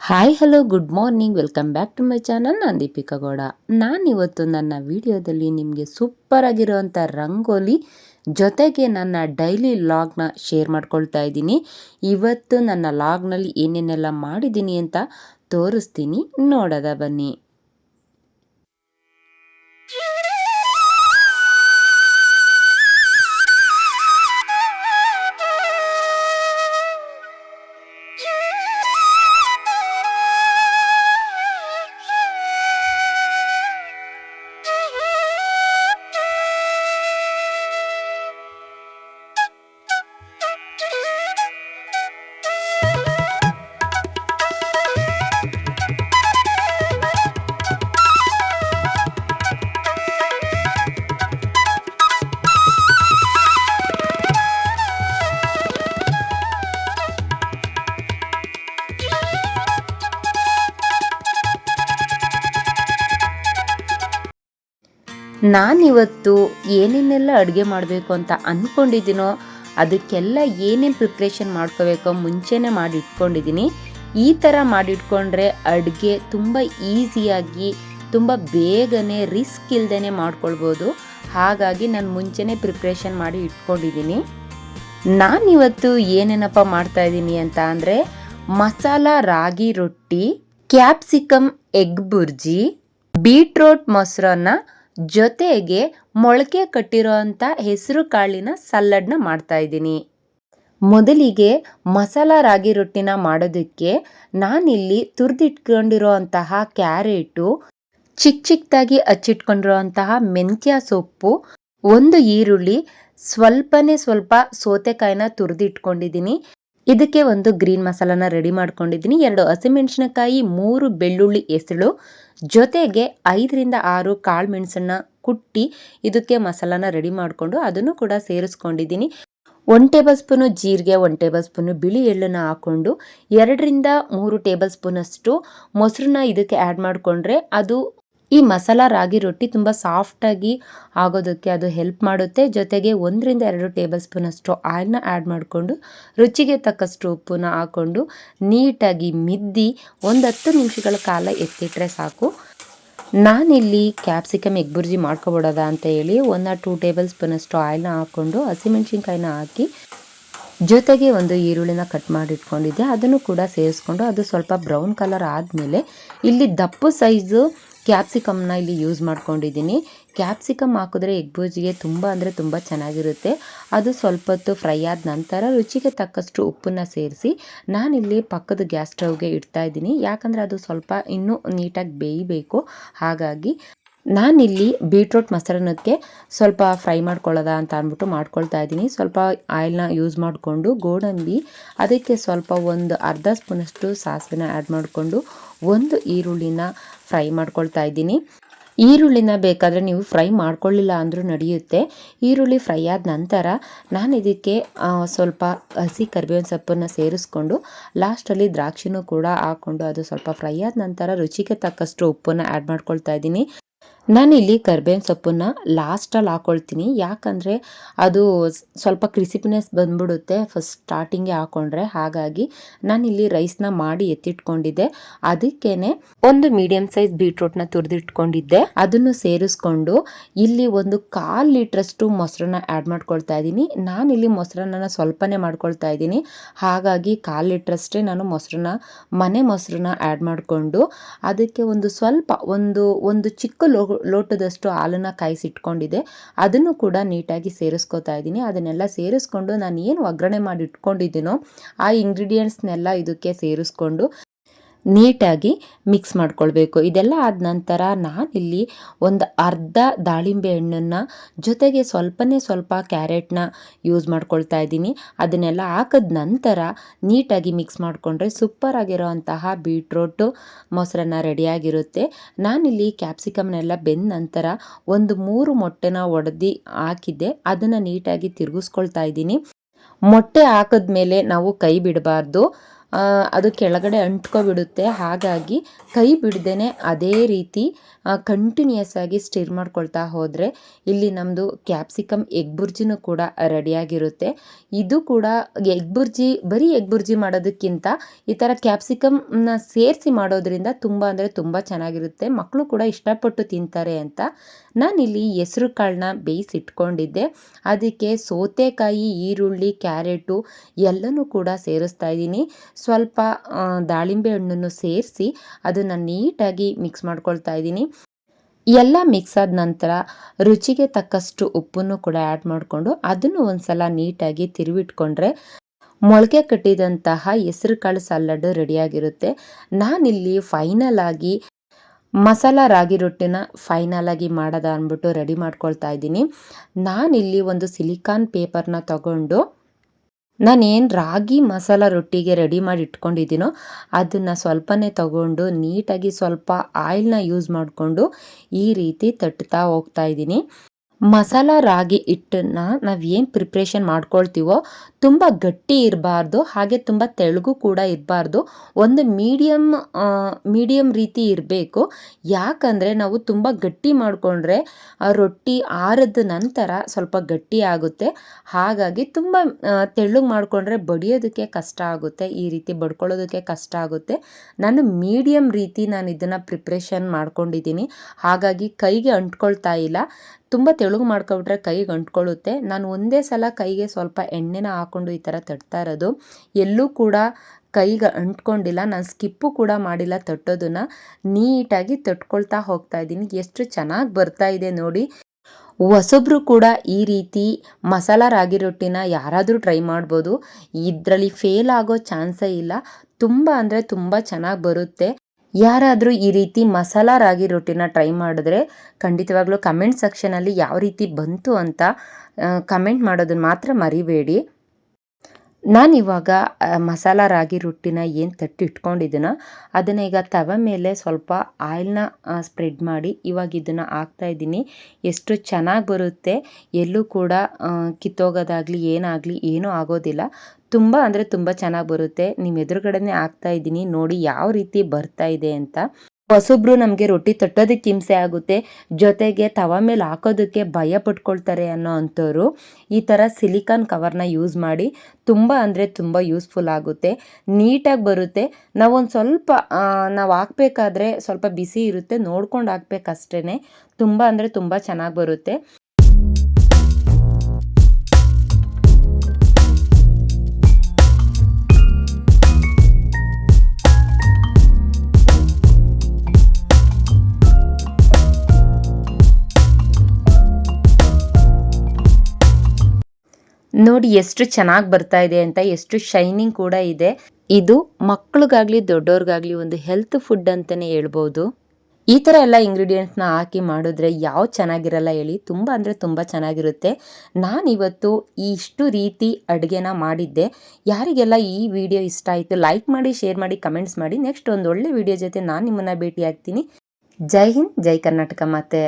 Hi hello good morning welcome back to my channel ನಾನು ದೀಪಿಕಾ ಗೌಡ. ನಾನಿವತ್ತು ನನ್ನ ವಿಡಿಯೋದಲ್ಲಿ ನಿಮಗೆ ಸೂಪರ್ ಆಗಿರುವಂಥ ರಂಗೋಲಿ ಜೊತೆಗೆ ನನ್ನ ಡೈಲಿ ಲಾಗ್ನ ಶೇರ್ ಮಾಡ್ಕೊಳ್ತಾ ಇದ್ದೀನಿ. ಇವತ್ತು ನನ್ನ ಲಾಗ್ನಲ್ಲಿ ಏನೇನೆಲ್ಲ ಮಾಡಿದ್ದೀನಿ ಅಂತ ತೋರಿಸ್ತೀನಿ. ನೋಡೋದ ಬನ್ನಿ. ನಾನಿವತ್ತು ಏನೇನೆಲ್ಲ ಅಡುಗೆ ಮಾಡಬೇಕು ಅಂತ ಅಂದ್ಕೊಂಡಿದ್ದೀನೋ ಅದಕ್ಕೆಲ್ಲ ಏನೇನು ಪ್ರಿಪ್ರೇಷನ್ ಮಾಡ್ಕೋಬೇಕೋ ಮುಂಚೆನೇ ಮಾಡಿ ಇಟ್ಕೊಂಡಿದ್ದೀನಿ ಈ ಥರ ಮಾಡಿಟ್ಕೊಂಡ್ರೆ ಅಡುಗೆ ತುಂಬ ಈಸಿಯಾಗಿ ತುಂಬ ಬೇಗನೆ ರಿಸ್ಕ್ ಇಲ್ದೇ ಮಾಡ್ಕೊಳ್ಬೋದು. ಹಾಗಾಗಿ ನಾನು ಮುಂಚೆನೇ ಪ್ರಿಪ್ರೇಷನ್ ಮಾಡಿ ಇಟ್ಕೊಂಡಿದ್ದೀನಿ. ನಾನಿವತ್ತು ಏನೇನಪ್ಪ ಮಾಡ್ತಾ ಇದ್ದೀನಿ ಅಂತ ಅಂದರೆ ಮಸಾಲ ರಾಗಿ ರೊಟ್ಟಿ ಕ್ಯಾಪ್ಸಿಕಮ್ ಎಗ್ ಬುರ್ಜಿ ಬೀಟ್ರೋಟ್ ಮೊಸರನ್ನ ಜೊತೆಗೆ ಮೊಳಕೆ ಕಟ್ಟಿರೋಂಥ ಹೆಸರು ಕಾಳಿನ ಸಲ್ಲಡ್ನ ಮಾಡ್ತಾ ಇದ್ದೀನಿ. ಮೊದಲಿಗೆ ಮಸಾಲ ರಾಗಿ ರೊಟ್ಟಿನ ಮಾಡೋದಕ್ಕೆ ನಾನಿಲ್ಲಿ ತುರಿದಿಟ್ಕೊಂಡಿರೋ ಅಂತಹ ಕ್ಯಾರೆಟು ಚಿಕ್ಕ ಚಿಕ್ಕದಾಗಿ ಹಚ್ಚಿಟ್ಕೊಂಡಿರೋಂತಹ ಮೆಂತ್ಯ ಸೊಪ್ಪು, ಒಂದು ಈರುಳ್ಳಿ, ಸ್ವಲ್ಪನೇ ಸ್ವಲ್ಪ ಸೌತೆಕಾಯಿನ ತುರಿದಿಟ್ಕೊಂಡಿದ್ದೀನಿ. ಇದಕ್ಕೆ ಒಂದು ಗ್ರೀನ್ ಮಸಾಲಾನ ರೆಡಿ ಮಾಡ್ಕೊಂಡಿದ್ದೀನಿ. ಎರಡು ಹಸಿಮೆಣಸಿನಕಾಯಿ, ಮೂರು ಬೆಳ್ಳುಳ್ಳಿ ಎಸಳು. ಜೊತೆಗೆ ಐದರಿಂದ ಆರು ಕಾಳು ಮೆಣಸನ್ನ ಕುಟ್ಟಿ ಇದಕ್ಕೆ ಮಸಾಲಾನ ರೆಡಿ ಮಾಡಿಕೊಂಡು ಅದನ್ನು ಕೂಡ ಸೇರಿಸ್ಕೊಂಡಿದ್ದೀನಿ. ಒನ್ ಟೇಬಲ್ ಸ್ಪೂನು ಜೀರಿಗೆ, ಒನ್ ಟೇಬಲ್ ಸ್ಪೂನು ಬಿಳಿ ಎಳ್ಳನ್ನು ಹಾಕ್ಕೊಂಡು ಎರಡರಿಂದ ಮೂರು ಟೇಬಲ್ ಸ್ಪೂನಷ್ಟು ಮೊಸರನ್ನ ಇದಕ್ಕೆ ಆ್ಯಡ್ ಮಾಡಿಕೊಂಡ್ರೆ ಅದು ಈ ಮಸಾಲ ರಾಗಿ ರೊಟ್ಟಿ ತುಂಬ ಸಾಫ್ಟಾಗಿ ಆಗೋದಕ್ಕೆ ಅದು ಹೆಲ್ಪ್ ಮಾಡುತ್ತೆ. ಜೊತೆಗೆ ಒಂದರಿಂದ ಎರಡು ಟೇಬಲ್ ಸ್ಪೂನಷ್ಟು ಆಯಿಲ್ನ ಆ್ಯಡ್ ಮಾಡಿಕೊಂಡು, ರುಚಿಗೆ ತಕ್ಕಷ್ಟು ಉಪ್ಪನ್ನ ಹಾಕ್ಕೊಂಡು ನೀಟಾಗಿ ಮಿದ್ದಿ ಒಂದು ಹತ್ತು ನಿಮಿಷಗಳ ಕಾಲ ಎತ್ತಿಟ್ರೆ ಸಾಕು. ನಾನಿಲ್ಲಿ ಕ್ಯಾಪ್ಸಿಕಮ್ ಎಗ್ ಬುರ್ಜಿ ಮಾಡ್ಕೊಬಿಡೋದ ಅಂತ ಹೇಳಿ ಒಂದು ಟೂ ಟೇಬಲ್ ಸ್ಪೂನಷ್ಟು ಆಯಿಲ್ನ ಹಾಕ್ಕೊಂಡು ಹಸಿಮೆಣ್ಸಿನ್ಕಾಯಿನ ಹಾಕಿ, ಜೊತೆಗೆ ಒಂದು ಈರುಳ್ಳಿನ ಕಟ್ ಮಾಡಿಟ್ಕೊಂಡಿದ್ದೆ. ಅದನ್ನು ಕೂಡ ಸೇರಿಸ್ಕೊಂಡು, ಅದು ಸ್ವಲ್ಪ ಬ್ರೌನ್ ಕಲರ್ ಆದಮೇಲೆ, ಇಲ್ಲಿ ದಪ್ಪು ಸೈಜು ಕ್ಯಾಪ್ಸಿಕಮ್ನ ಇಲ್ಲಿ ಯೂಸ್ ಮಾಡ್ಕೊಂಡಿದ್ದೀನಿ. ಕ್ಯಾಪ್ಸಿಕಮ್ ಹಾಕಿದ್ರೆ ಎಗ್ ಬೂಜಿಗೆ ತುಂಬ ಅಂದರೆ ತುಂಬ ಚೆನ್ನಾಗಿರುತ್ತೆ. ಅದು ಸ್ವಲ್ಪ ಹೊತ್ತು ಫ್ರೈ ಆದ ನಂತರ ರುಚಿಗೆ ತಕ್ಕಷ್ಟು ಉಪ್ಪನ್ನು ಸೇರಿಸಿ ನಾನಿಲ್ಲಿ ಪಕ್ಕದ ಗ್ಯಾಸ್ ಸ್ಟವ್ಗೆ ಇಡ್ತಾ ಇದ್ದೀನಿ. ಯಾಕಂದರೆ ಅದು ಸ್ವಲ್ಪ ಇನ್ನೂ ನೀಟಾಗಿ ಬೇಯಬೇಕು. ಹಾಗಾಗಿ ನಾನಿಲ್ಲಿ ಬೀಟ್ರೂಟ್ ಮೊಸರನ್ನಕ್ಕೆ ಸ್ವಲ್ಪ ಫ್ರೈ ಮಾಡ್ಕೊಳ್ಳೋದ ಅಂತ ಅಂದ್ಬಿಟ್ಟು ಮಾಡ್ಕೊಳ್ತಾ ಇದ್ದೀನಿ. ಸ್ವಲ್ಪ ಆಯಿಲ್ನ ಯೂಸ್ ಮಾಡಿಕೊಂಡು ಗೋಡಂಬಿ, ಅದಕ್ಕೆ ಸ್ವಲ್ಪ ಒಂದು ಅರ್ಧ ಸ್ಪೂನಷ್ಟು ಸಾಸಿವೆನ ಆ್ಯಡ್ ಮಾಡಿಕೊಂಡು ಒಂದು ಈರುಳ್ಳಿನ ಫ್ರೈ ಮಾಡ್ಕೊಳ್ತಾ ಇದ್ದೀನಿ. ಈರುಳ್ಳಿನ ಬೇಕಾದರೆ ನೀವು ಫ್ರೈ ಮಾಡ್ಕೊಳ್ಳಿಲ್ಲ ಅಂದರೂ ನಡೆಯುತ್ತೆ. ಈರುಳ್ಳಿ ಫ್ರೈ ಆದ ನಂತರ ನಾನು ಇದಕ್ಕೆ ಸ್ವಲ್ಪ ಹಸಿ ಕರಿಬೇವಿನ ಸೊಪ್ಪನ್ನು ಸೇರಿಸ್ಕೊಂಡು ಲಾಸ್ಟಲ್ಲಿ ದ್ರಾಕ್ಷಿನೂ ಕೂಡ ಹಾಕ್ಕೊಂಡು ಅದು ಸ್ವಲ್ಪ ಫ್ರೈ ಆದ ನಂತರ ರುಚಿಗೆ ತಕ್ಕಷ್ಟು ಉಪ್ಪನ್ನು ಆ್ಯಡ್ ಮಾಡ್ಕೊಳ್ತಾ ಇದ್ದೀನಿ. ನಾನಿಲ್ಲಿ ಕರ್ಬೇವಿನ ಸೊಪ್ಪನ್ನ ಲಾಸ್ಟಲ್ಲಿ ಹಾಕ್ಕೊಳ್ತೀನಿ ಯಾಕಂದರೆ ಅದು ಸ್ವಲ್ಪ ಕ್ರಿಸಿಪಿನೆಸ್ ಬಂದ್ಬಿಡುತ್ತೆ ಫಸ್ಟ್ ಸ್ಟಾರ್ಟಿಂಗೇ ಹಾಕ್ಕೊಂಡ್ರೆ ಹಾಗಾಗಿ ನಾನಿಲ್ಲಿ ರೈಸ್ನ ಮಾಡಿ ಎತ್ತಿಟ್ಕೊಂಡಿದ್ದೆ. ಅದಕ್ಕೇ ಒಂದು ಮೀಡಿಯಂ ಸೈಜ್ ಬೀಟ್ರೂಟ್ನ ತುರಿದಿಟ್ಕೊಂಡಿದ್ದೆ. ಅದನ್ನು ಸೇರಿಸ್ಕೊಂಡು ಇಲ್ಲಿ ಒಂದು ಕಾಲು ಲೀಟ್ರಷ್ಟು ಮೊಸರನ್ನ ಆ್ಯಡ್ ಮಾಡ್ಕೊಳ್ತಾ ಇದ್ದೀನಿ. ನಾನಿಲ್ಲಿ ಮೊಸರನ್ನ ಸ್ವಲ್ಪನೇ ಮಾಡ್ಕೊಳ್ತಾ ಇದ್ದೀನಿ. ಹಾಗಾಗಿ ಕಾಲು ಲೀಟ್ರಷ್ಟೇ ನಾನು ಮೊಸರನ್ನ, ಮನೆ ಮೊಸರನ್ನ ಆ್ಯಡ್ ಮಾಡಿಕೊಂಡು ಅದಕ್ಕೆ ಒಂದು ಸ್ವಲ್ಪ ಒಂದು ಒಂದು ಚಿಕ್ಕ ಲೋ ಲೋಟದಷ್ಟು ಹಾಲನ್ನು ಕಾಯಿಸಿಟ್ಕೊಂಡಿದೆ ಅದನ್ನು ಕೂಡ ನೀಟಾಗಿ ಸೇರಿಸ್ಕೊತಾ ಇದ್ದೀನಿ. ಅದನ್ನೆಲ್ಲ ಸೇರಿಸ್ಕೊಂಡು ನಾನು ಏನು ಒಗ್ಗರಣೆ ಮಾಡಿ ಇಟ್ಕೊಂಡಿದ್ದೀನೋ ಆ ಇಂಗ್ರೀಡಿಯೆಂಟ್ಸ್ನೆಲ್ಲ ಇದಕ್ಕೆ ಸೇರಿಸ್ಕೊಂಡು ನೀಟಾಗಿ ಮಿಕ್ಸ್ ಮಾಡ್ಕೊಳ್ಬೇಕು. ಇದೆಲ್ಲ ಆದ ನಂತರ ನಾನಿಲ್ಲಿ ಒಂದು ಅರ್ಧ ದಾಳಿಂಬೆ ಹಣ್ಣನ್ನು ಜೊತೆಗೆ ಸ್ವಲ್ಪನೇ ಸ್ವಲ್ಪ ಕ್ಯಾರೆಟ್ನ ಯೂಸ್ ಮಾಡ್ಕೊಳ್ತಾ ಇದ್ದೀನಿ. ಅದನ್ನೆಲ್ಲ ಹಾಕಿದ ನಂತರ ನೀಟಾಗಿ ಮಿಕ್ಸ್ ಮಾಡಿಕೊಂಡ್ರೆ ಸೂಪರ್ ಆಗಿರೋ ಅಂತಹ ಬೀಟ್ರೋಟು, ಮೊಸರನ್ನ ರೆಡಿಯಾಗಿರುತ್ತೆ. ನಾನಿಲ್ಲಿ ಕ್ಯಾಪ್ಸಿಕಮ್ನೆಲ್ಲ ಬೆಂದ ನಂತರ ಒಂದು ಮೂರು ಮೊಟ್ಟೆನ ಒಡೆದು ಹಾಕಿದ್ದೆ. ಅದನ್ನು ನೀಟಾಗಿ ತಿರುಗಿಸ್ಕೊಳ್ತಾ ಇದ್ದೀನಿ. ಮೊಟ್ಟೆ ಹಾಕಿದ್ಮೇಲೆ ನಾವು ಕೈ ಬಿಡಬಾರ್ದು. ಅದು ಕೆಳಗಡೆ ಅಂಟ್ಕೊಬಿಡುತ್ತೆ. ಹಾಗಾಗಿ ಕೈ ಬಿಡ್ದೇ ಅದೇ ರೀತಿ ಕಂಟಿನ್ಯೂಸ್ ಆಗಿ ಸ್ಟಿರ್ ಮಾಡ್ಕೊಳ್ತಾ ಹೋದರೆ ಇಲ್ಲಿ ನಮ್ಮದು ಕ್ಯಾಪ್ಸಿಕಮ್ ಎಗ್ ಬುರ್ಜಿನೂ ಕೂಡ ರೆಡಿಯಾಗಿರುತ್ತೆ ಇದು ಕೂಡ ಎಗ್ ಬುರ್ಜಿ ಬರೀ ಎಗ್ ಬುರ್ಜಿ ಮಾಡೋದಕ್ಕಿಂತ ಈ ಥರ ಕ್ಯಾಪ್ಸಿಕಮ್ನ ಸೇರಿಸಿ ಮಾಡೋದ್ರಿಂದ ತುಂಬ ಅಂದರೆ ತುಂಬ ಚೆನ್ನಾಗಿರುತ್ತೆ. ಮಕ್ಕಳು ಕೂಡ ಇಷ್ಟಪಟ್ಟು ತಿಂತಾರೆ ಅಂತ ನಾನಿಲ್ಲಿ ಹೆಸರು ಕಾಳನ್ನ ಬೇಯಿಸಿಟ್ಕೊಂಡಿದ್ದೆ. ಅದಕ್ಕೆ ಸೌತೆಕಾಯಿ, ಈರುಳ್ಳಿ, ಕ್ಯಾರೆಟು ಎಲ್ಲನೂ ಕೂಡ ಸೇರಿಸ್ತಾ ಇದ್ದೀನಿ. ಸ್ವಲ್ಪ ದಾಳಿಂಬೆ ಹಣ್ಣನ್ನು ಸೇರಿಸಿ ಅದನ್ನು ನೀಟಾಗಿ ಮಿಕ್ಸ್ ಮಾಡ್ಕೊಳ್ತಾ ಇದ್ದೀನಿ. ಎಲ್ಲ ಮಿಕ್ಸ್ ಆದ ನಂತರ ರುಚಿಗೆ ತಕ್ಕಷ್ಟು ಉಪ್ಪನ್ನು ಕೂಡ ಆ್ಯಡ್ ಮಾಡಿಕೊಂಡು ಅದನ್ನು ಒಂದ್ಸಲ ನೀಟಾಗಿ ತಿರುವಿಟ್ಕೊಂಡ್ರೆ ಮೊಳಕೆ ಕಟ್ಟಿದಂತಹ ಹೆಸರು ಕಾಳು ಸಲಾಡ್ ರೆಡಿಯಾಗಿರುತ್ತೆ. ನಾನಿಲ್ಲಿ ಫೈನಲ್ ಆಗಿ ಮಸಾಲ ರಾಗಿ ರೊಟ್ಟಿನ ಫೈನಲ್ ಆಗಿ ಮಾಡೋದ ಅಂದ್ಬಿಟ್ಟು ರೆಡಿ ಮಾಡ್ಕೊಳ್ತಾ ಇದ್ದೀನಿ. ನಾನಿಲ್ಲಿ ಒಂದು ಸಿಲಿಕಾನ್ ಪೇಪರ್ನ ತಗೊಂಡು ನಾನೇನು ರಾಗಿ ಮಸಾಲ ರೊಟ್ಟಿಗೆ ರೆಡಿ ಮಾಡಿ ಇಟ್ಕೊಂಡಿದ್ದೀನೋ ಅದನ್ನು ಸ್ವಲ್ಪನೇ ತಗೊಂಡು ನೀಟಾಗಿ ಸ್ವಲ್ಪ ಆಯಿಲ್ನ ಯೂಸ್ ಮಾಡಿಕೊಂಡು ಈ ರೀತಿ ತಟ್ತಾ ಹೋಗ್ತಾ ಇದ್ದೀನಿ. ಮಸಾಲ ರಾಗಿ ಹಿಟ್ಟನ್ನು ನಾವು ಏನು ಪ್ರಿಪ್ರೇಷನ್ ಮಾಡ್ಕೊಳ್ತೀವೋ ತುಂಬ ಗಟ್ಟಿ ಇರಬಾರ್ದು, ಹಾಗೆ ತುಂಬ ತೆಳುಗು ಕೂಡ ಇರಬಾರ್ದು. ಒಂದು ಮೀಡಿಯಮ್ ಮೀಡಿಯಮ್ ರೀತಿ ಇರಬೇಕು. ಯಾಕಂದರೆ ನಾವು ತುಂಬ ಗಟ್ಟಿ ಮಾಡಿಕೊಂಡ್ರೆ ರೊಟ್ಟಿ ಆರದ ನಂತರ ಸ್ವಲ್ಪ ಗಟ್ಟಿ ಆಗುತ್ತೆ. ಹಾಗಾಗಿ ತುಂಬ ತೆಳ್ಳಗೆ ಮಾಡಿಕೊಂಡ್ರೆ ಬಡಿಯೋದಕ್ಕೆ ಕಷ್ಟ ಆಗುತ್ತೆ, ಈ ರೀತಿ ಬಡ್ಕೊಳ್ಳೋದಕ್ಕೆ ಕಷ್ಟ ಆಗುತ್ತೆ. ನಾನು ಮೀಡಿಯಮ್ ರೀತಿ ನಾನು ಇದನ್ನು ಪ್ರಿಪ್ರೇಷನ್ ಮಾಡ್ಕೊಂಡಿದ್ದೀನಿ. ಹಾಗಾಗಿ ಕೈಗೆ ಅಂಟ್ಕೊಳ್ತಾ ಇಲ್ಲ. ತುಂಬ ತೆಳುಗು ಮಾಡ್ಕೊಬಿಟ್ರೆ ಕೈಗೆ ಅಂಟ್ಕೊಳ್ಳುತ್ತೆ. ನಾನು ಒಂದೇ ಸಲ ಕೈಗೆ ಸ್ವಲ್ಪ ಎಣ್ಣೆನ ಹಾಕ್ಕೊಂಡು ಈ ಥರ ತಟ್ತಾ ಇರೋದು. ಎಲ್ಲೂ ಕೂಡ ಕೈಗೆ ಅಂಟ್ಕೊಂಡಿಲ್ಲ, ನಾನು ಸ್ಕಿಪ್ಪು ಕೂಡ ಮಾಡಿಲ್ಲ ತಟ್ಟೋದನ್ನು. ನೀಟಾಗಿ ತಟ್ಕೊಳ್ತಾ ಹೋಗ್ತಾ ಇದ್ದೀನಿ. ಎಷ್ಟು ಚೆನ್ನಾಗಿ ಬರ್ತಾ ಇದೆ ನೋಡಿ. ಹೊಸಬ್ರು ಕೂಡ ಈ ರೀತಿ ಮಸಾಲ ರಾಗಿ ರೊಟ್ಟಿನ ಯಾರಾದರೂ ಟ್ರೈ ಮಾಡ್ಬೋದು. ಇದರಲ್ಲಿ ಫೇಲ್ ಆಗೋ ಚಾನ್ಸೇ ಇಲ್ಲ. ತುಂಬ ಅಂದರೆ ತುಂಬ ಚೆನ್ನಾಗಿ ಬರುತ್ತೆ. ಯಾರಾದರೂ ಈ ರೀತಿ ಮಸಾಲ ರಾಗಿ ರೊಟ್ಟಿನ ಟ್ರೈ ಮಾಡಿದ್ರೆ ಖಂಡಿತವಾಗ್ಲೂ ಕಮೆಂಟ್ ಸೆಕ್ಷನಲ್ಲಿ ಯಾವ ರೀತಿ ಬಂತು ಅಂತ ಕಮೆಂಟ್ ಮಾಡೋದನ್ನು ಮಾತ್ರ ಮರಿಬೇಡಿ. ನಾನಿವಾಗ ಮಸಾಲ ರಾಗಿ ರೊಟ್ಟಿನ ಏನು ತಟ್ಟಿ ಇಟ್ಕೊಂಡಿದ್ದೀನೋ ಅದನ್ನು ಈಗ ತವೆ ಮೇಲೆ ಸ್ವಲ್ಪ ಆಯಿಲ್ನ ಸ್ಪ್ರೆಡ್ ಮಾಡಿ ಇವಾಗ ಇದನ್ನು ಹಾಕ್ತಾ ಇದ್ದೀನಿ. ಎಷ್ಟು ಚೆನ್ನಾಗಿ ಬರುತ್ತೆ, ಎಲ್ಲೂ ಕೂಡ ಕಿತ್ತೋಗೋದಾಗಲಿ, ಏನಾಗಲಿ, ಏನೂ ಆಗೋದಿಲ್ಲ. ತುಂಬ ಅಂದರೆ ತುಂಬ ಚೆನ್ನಾಗಿ ಬರುತ್ತೆ. ನಿಮ್ಮ ಎದುರುಗಡೆನೇ ಹಾಕ್ತಾ ಇದ್ದೀನಿ. ನೋಡಿ ಯಾವ ರೀತಿ ಬರ್ತಾ ಇದೆ ಅಂತ. ಹೊಸಬ್ರು ನಮಗೆ ರೊಟ್ಟಿ ತಟ್ಟೋದಕ್ಕೆ ಹಿಂಸೆ ಆಗುತ್ತೆ. ಜೊತೆಗೆ ತವ ಮೇಲೆ ಹಾಕೋದಕ್ಕೆ ಭಯ ಪಟ್ಕೊಳ್ತಾರೆ ಅನ್ನೋ ಅಂಥವ್ರು ಈ ಥರ ಸಿಲಿಕಾನ್ ಕವರ್ನ ಯೂಸ್ ಮಾಡಿ ತುಂಬ ಅಂದರೆ ತುಂಬ ಯೂಸ್ಫುಲ್ ಆಗುತ್ತೆ. ನೀಟಾಗಿ ಬರುತ್ತೆ. ನಾವೊಂದು ಸ್ವಲ್ಪ ನಾವು ಹಾಕ್ಬೇಕಾದ್ರೆ ಸ್ವಲ್ಪ ಬಿಸಿ ಇರುತ್ತೆ. ನೋಡ್ಕೊಂಡು ಹಾಕ್ಬೇಕಷ್ಟೇ ತುಂಬ ಅಂದರೆ ತುಂಬ ಚೆನ್ನಾಗಿ ಬರುತ್ತೆ. ನೋಡಿ ಎಷ್ಟು ಚೆನ್ನಾಗಿ ಬರ್ತಾ ಇದೆ ಅಂತ, ಎಷ್ಟು ಶೈನಿಂಗ್ ಕೂಡ ಇದೆ. ಇದು ಮಕ್ಕಳಿಗಾಗ್ಲಿ ದೊಡ್ಡವ್ರಿಗಾಗ್ಲಿ ಒಂದು ಹೆಲ್ತ್ ಫುಡ್ ಅಂತಲೇ ಹೇಳ್ಬೋದು. ಈ ಥರ ಎಲ್ಲ ಇಂಗ್ರೀಡಿಯೆಂಟ್ಸ್ನ ಹಾಕಿ ಮಾಡಿದ್ರೆ ಯಾವ ಚೆನ್ನಾಗಿರಲ್ಲ ಹೇಳಿ, ತುಂಬ ಅಂದರೆ ತುಂಬ ಚೆನ್ನಾಗಿರುತ್ತೆ. ನಾನಿವತ್ತು ಇಷ್ಟು ರೀತಿ ಅಡುಗೆನ ಮಾಡಿದ್ದೆ. ಯಾರಿಗೆಲ್ಲ ಈ ವಿಡಿಯೋ ಇಷ್ಟ ಆಯಿತು ಲೈಕ್ ಮಾಡಿ ಶೇರ್ ಮಾಡಿ ಕಮೆಂಟ್ಸ್ ಮಾಡಿ ನೆಕ್ಸ್ಟ್ ಒಂದು ಒಳ್ಳೆ ವಿಡಿಯೋ ಜೊತೆ ನಾನು ನಿಮ್ಮನ್ನು ಭೇಟಿ ಆಗ್ತೀನಿ ಜೈ ಹಿಂದ್, ಜೈ ಕರ್ನಾಟಕ ಮಾತೆ.